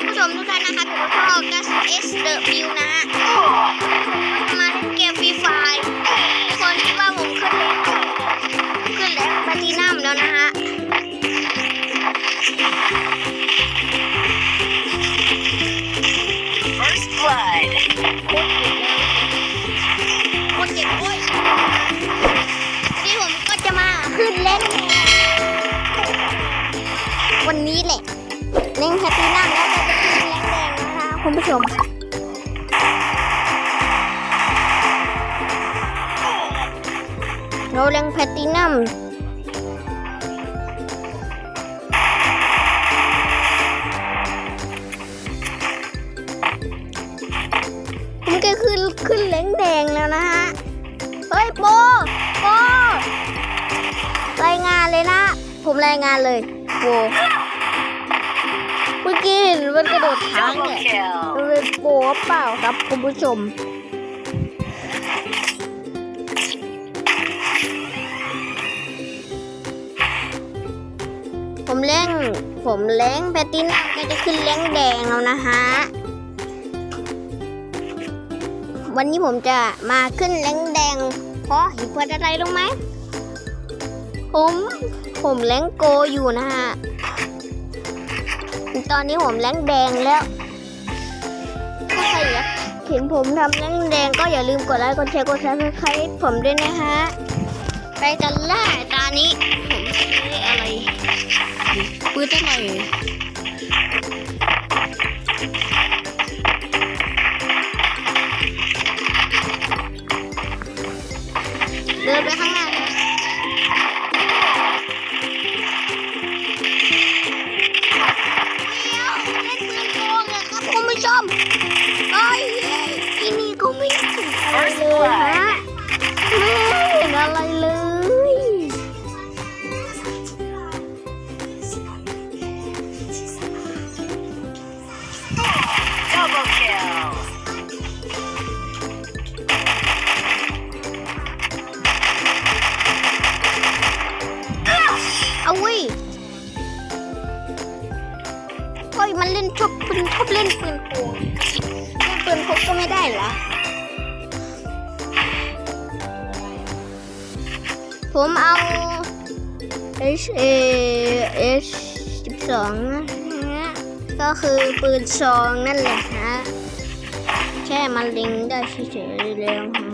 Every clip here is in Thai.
ผู้ชมทุกท่านนะครับอยู่กับพ่อกัสเอสเดอะวิวนะฮะมาเล่นเกมฟรีไฟร์ทุกคนคิดว่าผมขึ้นแล้วขึ้นแล้วปาตินัมแล้วนะฮะ First blood. โคตรเจ็บโอ้ยนี่ผมก็จะมาขึ้นเล่น วันนี้แหละ เล่นแพตตินัมแล้ว คุณผู้ชมเราเล่นแพตตินัมผมก็ขึ้นขึ้นแรงแดงแล้วนะฮะ เฮ้ยโปโปรายงานเลยนะ ผมรายงานเลยโป กี้เห็นมันกระโดดทางเนี่ยมันเป็นโปเปล่าครับคุณผู้ชมผมเล่งผมเล้งแพตตินัมก็จะขึ้นเล้งแดงแล้วนะฮะ วันนี้ผมจะมาขึ้นเล้งแดง เพราะเหตุผลอะไรรู้ไหม ผม ผมเล้งโกอยู่นะฮะ ตอนนี้ผมแล้งแดงแล้วถ้าใครอยากเห็นผมทำแล้งแดงก็อย่าลืมกดไลค์กดแชร์กดซับสไครต์ผมด้วยนะฮะไปกันเลยตอนนี้ผมใช้อะไรปืนอะไร ชอบปืนชอบเล่นปืนโกงเล่นปืนพกก็ไม่ได้เหรอ ผมเอา H A H 12นะฮะก็คือปืนซองนั่นแหละฮะ แค่มันลิงได้เฉยๆแล้วฮะ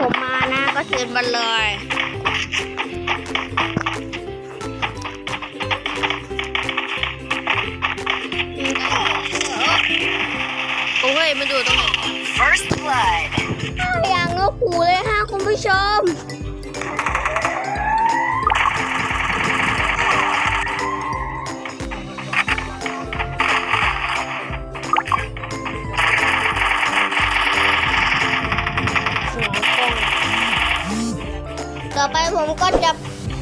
ผมมานะ ก็เชิญมาเลยโอ้ยมันอยู่ตรงไหน First blood. อย่างนกหูเลยฮะคุณผู้ชม อไปผมก็จะ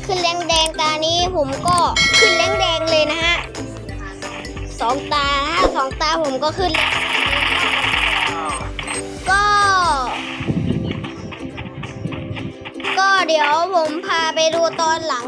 ขึ้นแรงแดงตานี้ผมก็ขึ้นแรงแดงเลยนะฮะสองตาฮะสองตาผมก็ขึ้นแรงก็ ก็เดี๋ยวผมพาไปดูตอนหลัง